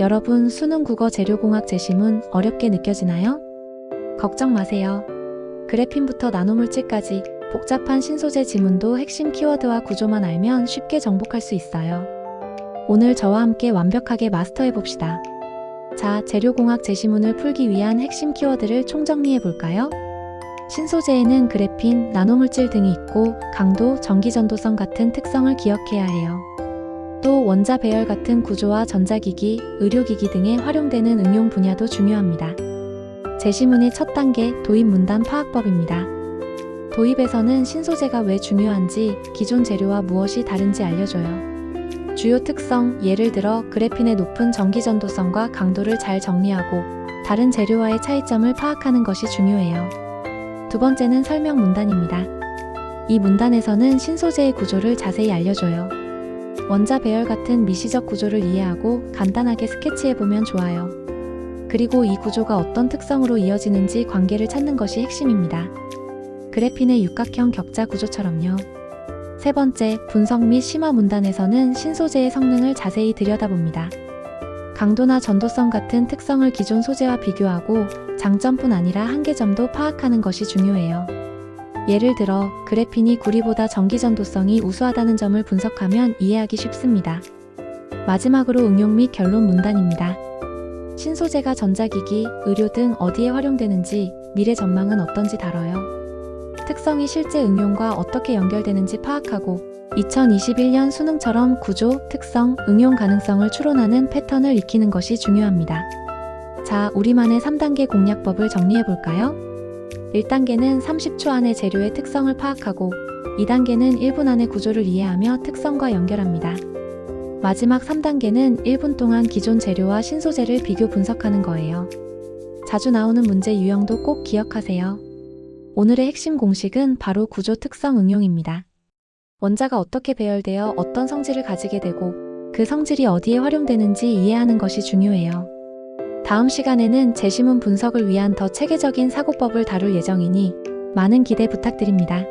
여러분, 수능 국어 재료공학 제시문 어렵게 느껴지나요? 걱정 마세요. 그래핀부터 나노물질까지 복잡한 신소재 지문도 핵심 키워드와 구조만 알면 쉽게 정복할 수 있어요. 오늘 저와 함께 완벽하게 마스터해 봅시다. 자, 재료공학 제시문을 풀기 위한 핵심 키워드를 총정리해 볼까요? 신소재에는 그래핀, 나노물질 등이 있고 강도, 전기전도성 같은 특성을 기억해야 해요. 또 원자 배열 같은 구조와 전자기기, 의료기기 등에 활용되는 응용 분야도 중요합니다. 제시문의 첫 단계 도입 문단 파악법입니다. 도입에서는 신소재가 왜 중요한지, 기존 재료와 무엇이 다른지 알려줘요. 주요 특성, 예를 들어 그래핀의 높은 전기전도성과 강도를 잘 정리하고 다른 재료와의 차이점을 파악하는 것이 중요해요. 두 번째는 설명 문단입니다. 이 문단에서는 신소재의 구조를 자세히 알려줘요. 원자 배열 같은 미시적 구조를 이해하고 간단하게 스케치해보면 좋아요. 그리고 이 구조가 어떤 특성으로 이어지는지 관계를 찾는 것이 핵심입니다. 그래핀의 육각형 격자 구조처럼요. 세 번째, 분석 및 심화 문단에서는 신소재의 성능을 자세히 들여다봅니다. 강도나 전도성 같은 특성을 기존 소재와 비교하고 장점뿐 아니라 한계점도 파악하는 것이 중요해요. 예를 들어 그래핀이 구리보다 전기전도성이 우수하다는 점을 분석하면 이해하기 쉽습니다. 마지막으로 응용 및 결론 문단입니다. 신소재가 전자기기, 의료 등 어디에 활용되는지, 미래 전망은 어떤지 다뤄요. 특성이 실제 응용과 어떻게 연결되는지 파악하고 2021년 수능처럼 구조, 특성, 응용 가능성을 추론하는 패턴을 익히는 것이 중요합니다. 자, 우리만의 3단계 공략법을 정리해 볼까요? 1단계는 30초 안에 재료의 특성을 파악하고 2단계는 1분 안에 구조를 이해하며 특성과 연결합니다. 마지막 3단계는 1분 동안 기존 재료와 신소재를 비교 분석하는 거예요. 자주 나오는 문제 유형도 꼭 기억하세요. 오늘의 핵심 공식은 바로 구조 특성 응용입니다. 원자가 어떻게 배열되어 어떤 성질을 가지게 되고 그 성질이 어디에 활용되는지 이해하는 것이 중요해요. 다음 시간에는 제시문 분석을 위한 더 체계적인 사고법을 다룰 예정이니 많은 기대 부탁드립니다.